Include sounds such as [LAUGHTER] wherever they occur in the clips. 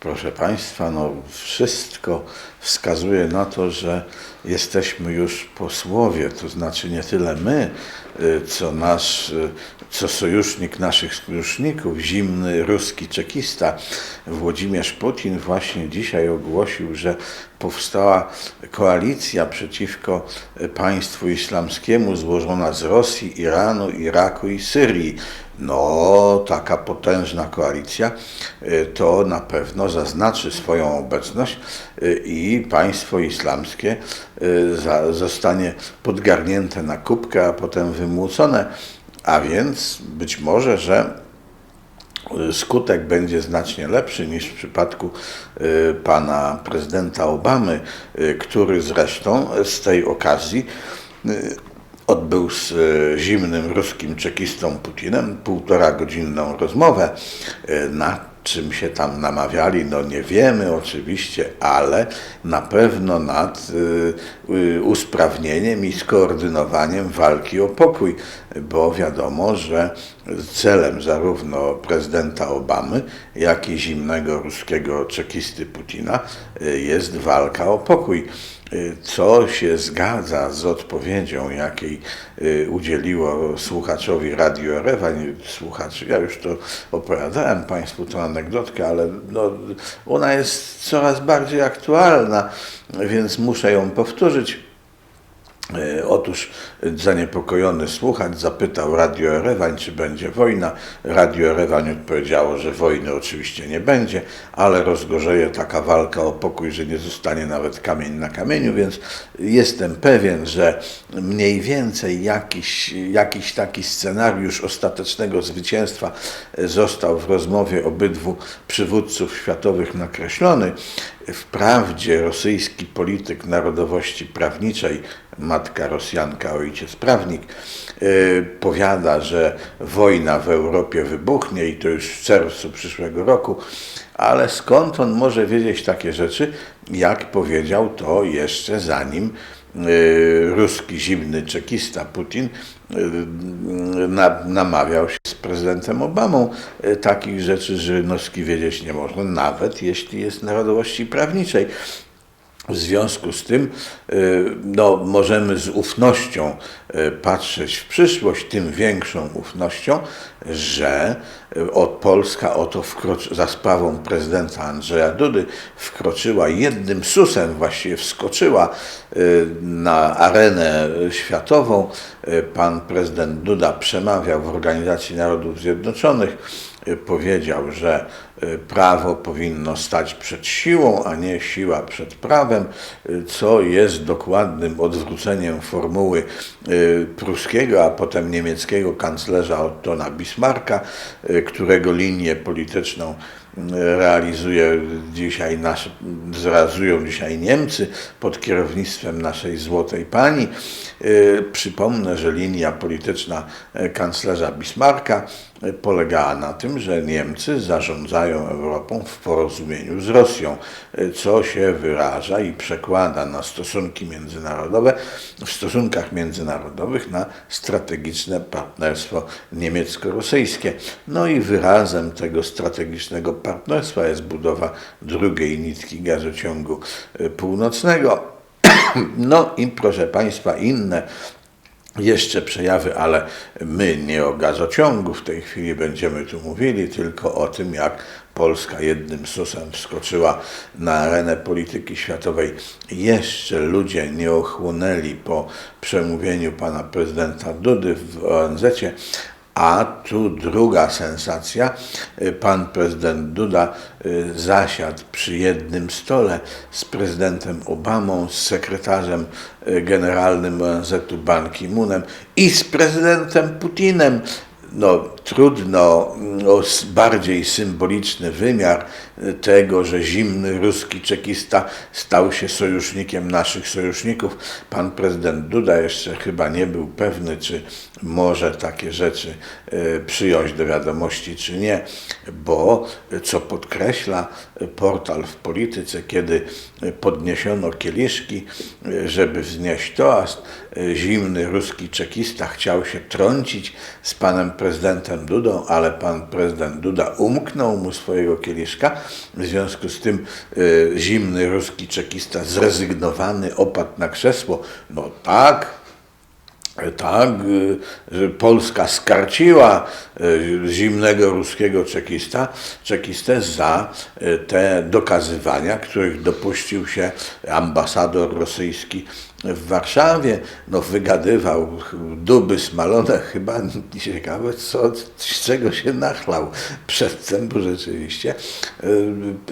Proszę Państwa, no wszystko wskazuje na to, że jesteśmy już po słowie, to znaczy nie tyle my, y, co nasz, y, co sojusznik naszych sojuszników, zimny ruski czekista Włodzimierz Putin właśnie dzisiaj ogłosił, że powstała koalicja przeciwko y, państwu islamskiemu złożona z Rosji, Iranu, Iraku i Syrii. No, taka potężna koalicja y, to na pewno zaznaczy swoją obecność y, i państwo islamskie zostanie podgarnięte na kubkę, a potem wymłócone. A więc być może, że skutek będzie znacznie lepszy niż w przypadku y, pana prezydenta Obamy, y, który zresztą z tej okazji y, odbył z zimnym ruskim czekistą Putinem półtora godzinną rozmowę. Na czym się tam namawiali, no nie wiemy oczywiście, ale na pewno nad usprawnieniem i skoordynowaniem walki o pokój, bo wiadomo, że celem zarówno prezydenta Obamy, jak i zimnego ruskiego czekisty Putina y, jest walka o pokój. Y, Co się zgadza z odpowiedzią, jakiej y, udzieliło słuchaczowi Radio Erewań, słuchacz, ja już to opowiadałem Państwu tę anegdotkę, ale no, ona jest coraz bardziej aktualna, więc muszę ją powtórzyć. E, Otóż zaniepokojony słuchacz zapytał Radio Erewań, czy będzie wojna. Radio Erewań odpowiedziało, że wojny oczywiście nie będzie, ale rozgorzeje taka walka o pokój, że nie zostanie nawet kamień na kamieniu, więc jestem pewien, że mniej więcej jakiś, jakiś taki scenariusz ostatecznego zwycięstwa e, został w rozmowie obydwu przywódców światowych nakreślony. Wprawdzie rosyjski polityk narodowości prawniczej, matka Rosjanka, ojciec prawnik, yy, powiada, że wojna w Europie wybuchnie i to już w czerwcu przyszłego roku, ale skąd on może wiedzieć takie rzeczy, jak powiedział to jeszcze zanim ruski zimny czekista Putin na, namawiał się z prezydentem Obamą yy, takich rzeczy Żyrynowski wiedzieć nie można, nawet jeśli jest narodowości prawniczej. W związku z tym y, no, możemy z ufnością y, patrzeć w przyszłość, tym większą ufnością, że y, od Polska oto za sprawą prezydenta Andrzeja Dudy wkroczyła jednym susem, właściwie wskoczyła na arenę światową. Pan prezydent Duda przemawiał w Organizacji Narodów Zjednoczonych powiedział, że prawo powinno stać przed siłą, a nie siła przed prawem, y, co jest dokładnym odwróceniem formuły y, pruskiego, a potem niemieckiego kanclerza Ottona Bismarcka, y, którego linię polityczną y, realizuje dzisiaj nasz, dzisiaj Niemcy pod kierownictwem naszej złotej pani. Y, Przypomnę, że linia polityczna y, kanclerza Bismarcka y, polegała na tym, że Niemcy zarządzają Europą w porozumieniu z Rosją, y, co się wyraża i przekłada na stosunki międzynarodowe, w stosunkach międzynarodowych na strategiczne partnerstwo niemiecko-rosyjskie. No i wyrazem tego strategicznego partnerstwa jest budowa drugiej nitki gazociągu y, północnego. [CLEARS THROAT] No i proszę Państwa, inne jeszcze przejawy, ale my nie o gazociągu w tej chwili będziemy tu mówili, tylko o tym, jak Polska jednym susem wskoczyła na arenę polityki światowej. Jeszcze ludzie nie ochłonęli po przemówieniu pana prezydenta Dudy w ONZ-cie, a tu druga sensacja. Pan prezydent Duda y, zasiadł przy jednym stole z prezydentem Obamą, z sekretarzem y, generalnym ONZ-u Ban Ki-moonem i z prezydentem Putinem. No, trudno mm, o bardziej symboliczny wymiar y, tego, że zimny ruski czekista stał się sojusznikiem naszych sojuszników. Pan prezydent Duda jeszcze chyba nie był pewny, czy może takie rzeczy y, przyjąć do wiadomości, czy nie, bo y, co podkreśla portal w polityce, kiedy podniesiono kieliszki, żeby wznieść toast, zimny ruski czekista chciał się trącić z panem prezydentem prezydentem Dudą, ale pan prezydent Duda umknął mu swojego kieliszka. W związku z tym y, zimny ruski czekista zrezygnowany opadł na krzesło. No tak, tak, y, że Polska skarciła y, zimnego ruskiego czekista, czekistę za y, te dokazywania, których dopuścił się ambasador rosyjski w Warszawie. No, wygadywał duby smalone, chyba ciekawe, co, z czego się nachlał przedtem, bo rzeczywiście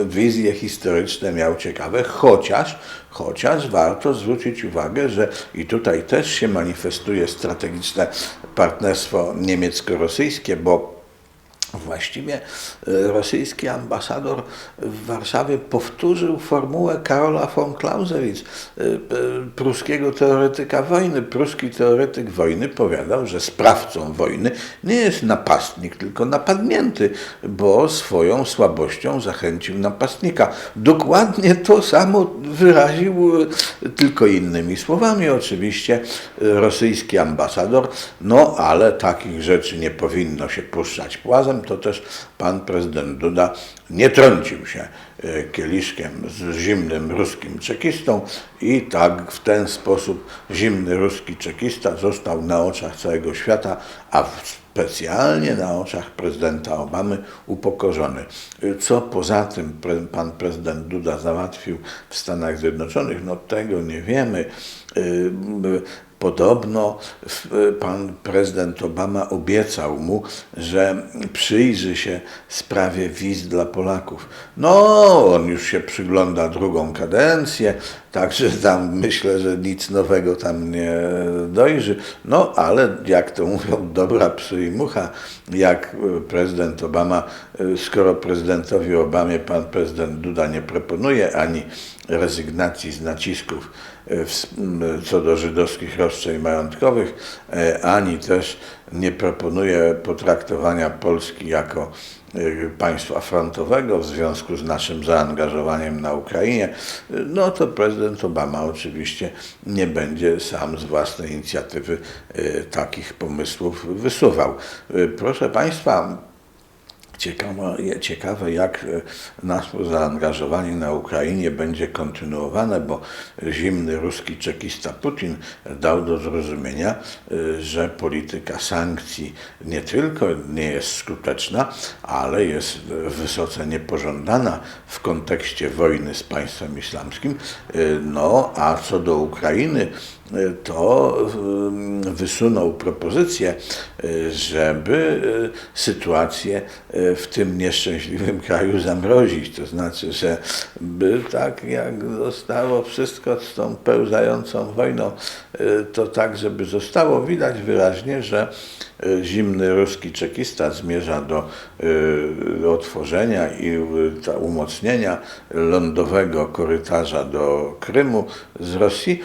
wizje historyczne miał ciekawe, chociaż Chociaż warto zwrócić uwagę, że i tutaj też się manifestuje strategiczne partnerstwo niemiecko-rosyjskie, bo Właściwie e, rosyjski ambasador w Warszawie powtórzył formułę Karola von Clausewitz, e, pruskiego teoretyka wojny. Pruski teoretyk wojny powiadał, że sprawcą wojny nie jest napastnik, tylko napadnięty, bo swoją słabością zachęcił napastnika. Dokładnie to samo wyraził, e, tylko innymi słowami oczywiście, rosyjski ambasador, no ale takich rzeczy nie powinno się puszczać płazem to też pan prezydent Duda nie trącił się e, kieliszkiem z zimnym ruskim czekistą i tak w ten sposób zimny ruski czekista został na oczach całego świata, a specjalnie na oczach prezydenta Obamy upokorzony. Co poza tym pan prezydent Duda załatwił w Stanach Zjednoczonych, no tego nie wiemy. Podobno pan prezydent Obama obiecał mu, że przyjrzy się sprawie wiz dla Polaków. No, on już się przygląda drugą kadencję, także tam myślę, że nic nowego tam nie dojrzy. No, ale jak to mówią, dobra psy i mucha, jak prezydent Obama, skoro prezydentowi Obamie pan prezydent Duda nie proponuje ani rezygnacji z nacisków co do żydowskich roszczeń majątkowych, e, ani też nie proponuje potraktowania Polski jako e, państwa frontowego w związku z naszym zaangażowaniem na Ukrainie, no to prezydent Obama oczywiście nie będzie sam z własnej inicjatywy e, takich pomysłów wysuwał. Proszę Państwa, Ciekawe, ciekawe, jak e, nasze zaangażowanie na Ukrainie będzie kontynuowane, bo zimny ruski czekista Putin dał do zrozumienia, e, że polityka sankcji nie tylko nie jest skuteczna, ale jest wysoce niepożądana w kontekście wojny z państwem islamskim. E, no, a co do Ukrainy, to wysunął propozycję, żeby sytuację w tym nieszczęśliwym kraju zamrozić. To znaczy, że by tak jak zostało wszystko z tą pełzającą wojną, to tak, żeby zostało widać wyraźnie, że zimny ruski czekista zmierza do otworzenia i umocnienia lądowego korytarza do Krymu z Rosji,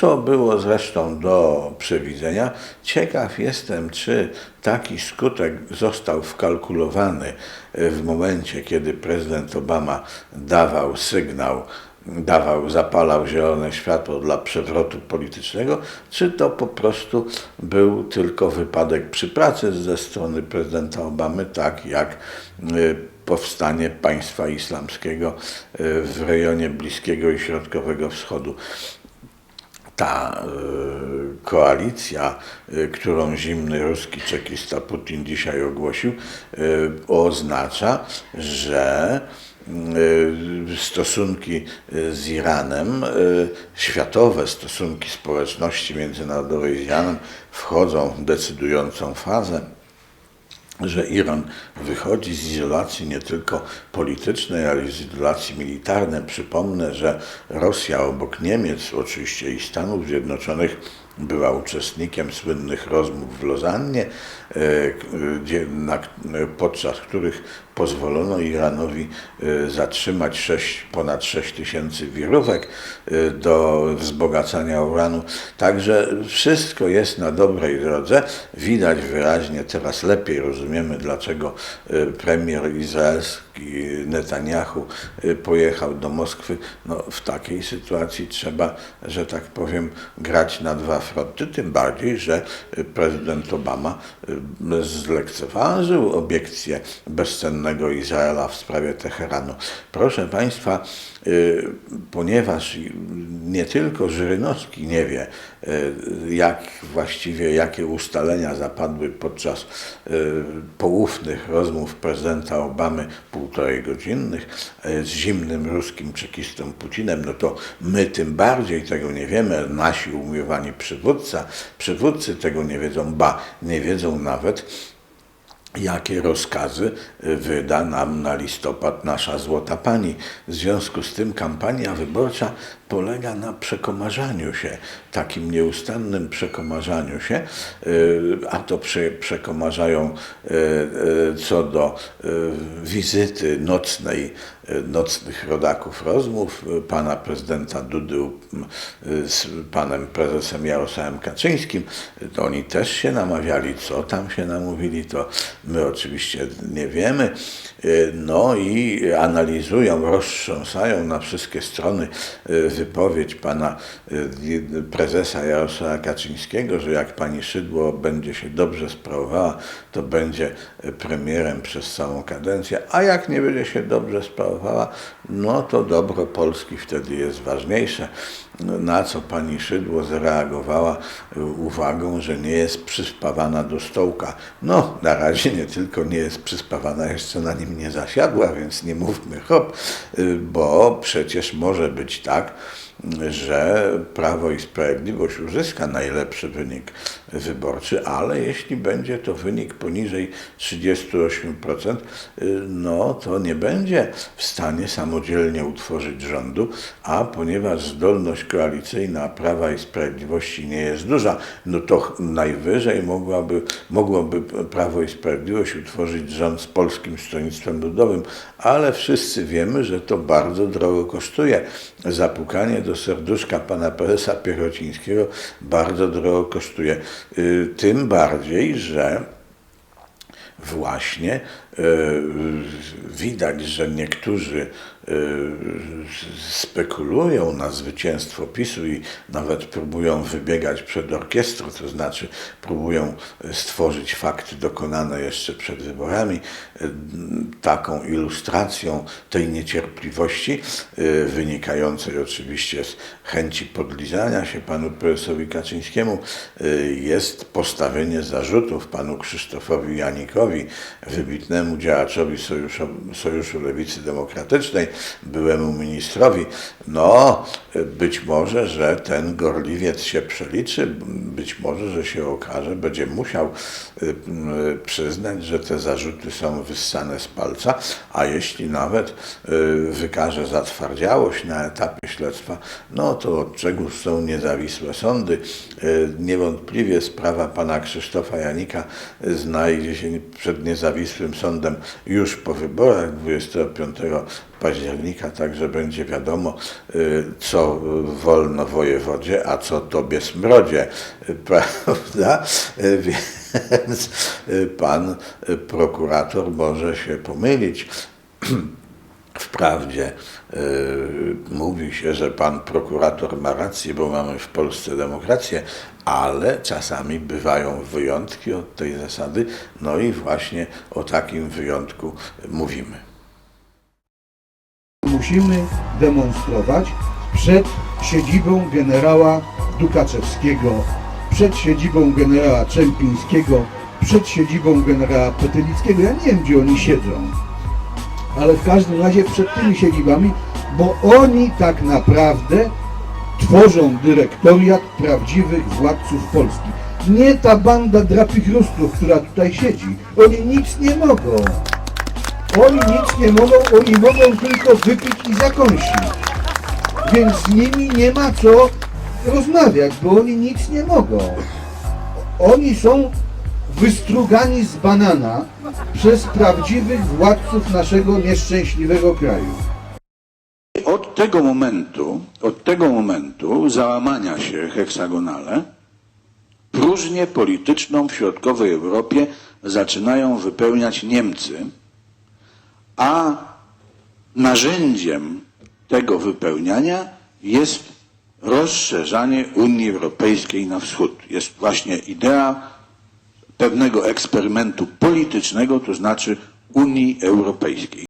co było zresztą do przewidzenia. Ciekaw jestem, czy taki skutek został wkalkulowany w momencie, kiedy prezydent Obama dawał sygnał dawał, zapalał zielone światło dla przewrotu politycznego, czy to po prostu był tylko wypadek przy pracy ze strony prezydenta Obamy, tak jak y, powstanie państwa islamskiego y, w rejonie Bliskiego i Środkowego Wschodu ta y, koalicja, którą zimny ruski czekista Putin dzisiaj ogłosił, oznacza, że Y, stosunki y, z Iranem, y, światowe stosunki społeczności międzynarodowej z Iranem wchodzą w decydującą fazę że Iran wychodzi z izolacji nie tylko politycznej, ale z izolacji militarnej. Przypomnę, że Rosja obok Niemiec, oczywiście i Stanów Zjednoczonych, była uczestnikiem słynnych rozmów w Lozannie, e, podczas których pozwolono Iranowi e, zatrzymać 6, ponad 6 tysięcy wirówek e, do wzbogacania uranu. Także wszystko jest na dobrej drodze. Widać wyraźnie, teraz lepiej rozumiemy, dlaczego premier izraelski Netanyahu y, pojechał do Moskwy. No, w takiej sytuacji trzeba, że tak powiem, grać na dwa fronty, tym bardziej, że y, prezydent Obama y, zlekceważył obiekcję bezcennego Izraela w sprawie Teheranu. Proszę Państwa, ponieważ nie tylko Żyrynowski nie wie, jak właściwie, jakie ustalenia zapadły podczas poufnych rozmów prezydenta Obamy, półtorej godzinnych, y, z zimnym ruskim czekistą Putinem, no to my tym bardziej tego nie wiemy, nasi umiłowani przywódca, przywódcy tego nie wiedzą, ba, nie wiedzą nawet, jakie rozkazy wyda nam na listopad nasza złota pani. W związku z tym kampania wyborcza polega na przekomarzaniu się, takim nieustannym przekomarzaniu się, y, a to prze, przekomarzają y, y, co do wizyty nocnej, nocnych rodaków rozmów pana prezydenta Dudy z panem prezesem Jarosławem Kaczyńskim. To oni też się namawiali, co tam się namówili, to my oczywiście nie wiemy. No i analizują, roztrząsają na wszystkie strony wypowiedź pana y, prezesa Jarosława Kaczyńskiego, że jak pani Szydło będzie się dobrze sprawowała, to będzie y, premierem przez całą kadencję, a jak nie będzie się dobrze sprawowała, no to dobro Polski wtedy jest ważniejsze. Na co pani Szydło zareagowała uwagą, że nie jest przyspawana do stołka. No, na razie nie tylko nie jest przyspawana, jeszcze na nim nie zasiadła, więc nie mówmy hop, y, bo przecież może być tak, że Prawo i Sprawiedliwość uzyska najlepszy wynik wyborczy, ale jeśli będzie to wynik poniżej 38%, y, no to nie będzie w stanie samodzielnie utworzyć rządu, a ponieważ zdolność koalicyjna Prawa i Sprawiedliwości nie jest duża, no to najwyżej mogłaby, mogłoby Prawo i Sprawiedliwość utworzyć rząd z Polskim Stronnictwem Ludowym, ale wszyscy wiemy, że to bardzo drogo kosztuje. Zapukanie do serduszka pana prezesa Piechocińskiego bardzo drogo kosztuje. Y, Tym bardziej, że właśnie widać, że niektórzy e, spekulują na zwycięstwo PiSu i nawet próbują wybiegać przed orkiestrą, to znaczy próbują stworzyć fakty dokonane jeszcze przed wyborami, e, taką ilustracją tej niecierpliwości e, wynikającej oczywiście z chęci podlizania się panu prezesowi Kaczyńskiemu e, jest postawienie zarzutów panu Krzysztofowi Janikowi, wybitnemu działaczowi Sojuszu, Sojuszu Lewicy Demokratycznej, byłemu ministrowi. No, być może, że ten gorliwiec się przeliczy, być może, że się okaże, będzie musiał m, e, przyznać, że te zarzuty są wyssane z palca, a jeśli nawet e, wykaże zatwardziałość na etapie śledztwa, no to od czego są niezawisłe sądy. Niewątpliwie sprawa pana Krzysztofa Janika znajdzie się przed niezawisłym sądem już po wyborach 25 października, także będzie wiadomo, y, co wolno wojewodzie, a co tobie smrodzie, y, [LAUGHS] prawda? Y, Więc pan prokurator może się pomylić. [CLEARS THROAT] Wprawdzie y, mówi się, że pan prokurator ma rację, bo mamy w Polsce demokrację, ale czasami bywają wyjątki od tej zasady, no i właśnie o takim wyjątku mówimy. musimy demonstrować przed siedzibą generała Dukaczewskiego, przed siedzibą generała Czempińskiego, przed siedzibą generała Petylickiego. Ja nie wiem, gdzie oni siedzą, ale w każdym razie przed tymi siedzibami, bo oni tak naprawdę tworzą dyrektoriat prawdziwych władców Polski. Nie ta banda drapichrustów, która tutaj siedzi. Oni nic nie mogą. Oni nic nie mogą, oni mogą tylko wypić i zakąsić. Więc z nimi nie ma co rozmawiać, bo oni nic nie mogą. Oni są wystrugani z banana przez prawdziwych władców naszego nieszczęśliwego kraju. Od tego momentu, od tego momentu załamania się heksagonale, próżnię polityczną w środkowej Europie zaczynają wypełniać Niemcy, a narzędziem tego wypełniania jest rozszerzanie Unii Europejskiej na wschód. Jest właśnie idea pewnego eksperymentu politycznego, to znaczy Unii Europejskiej.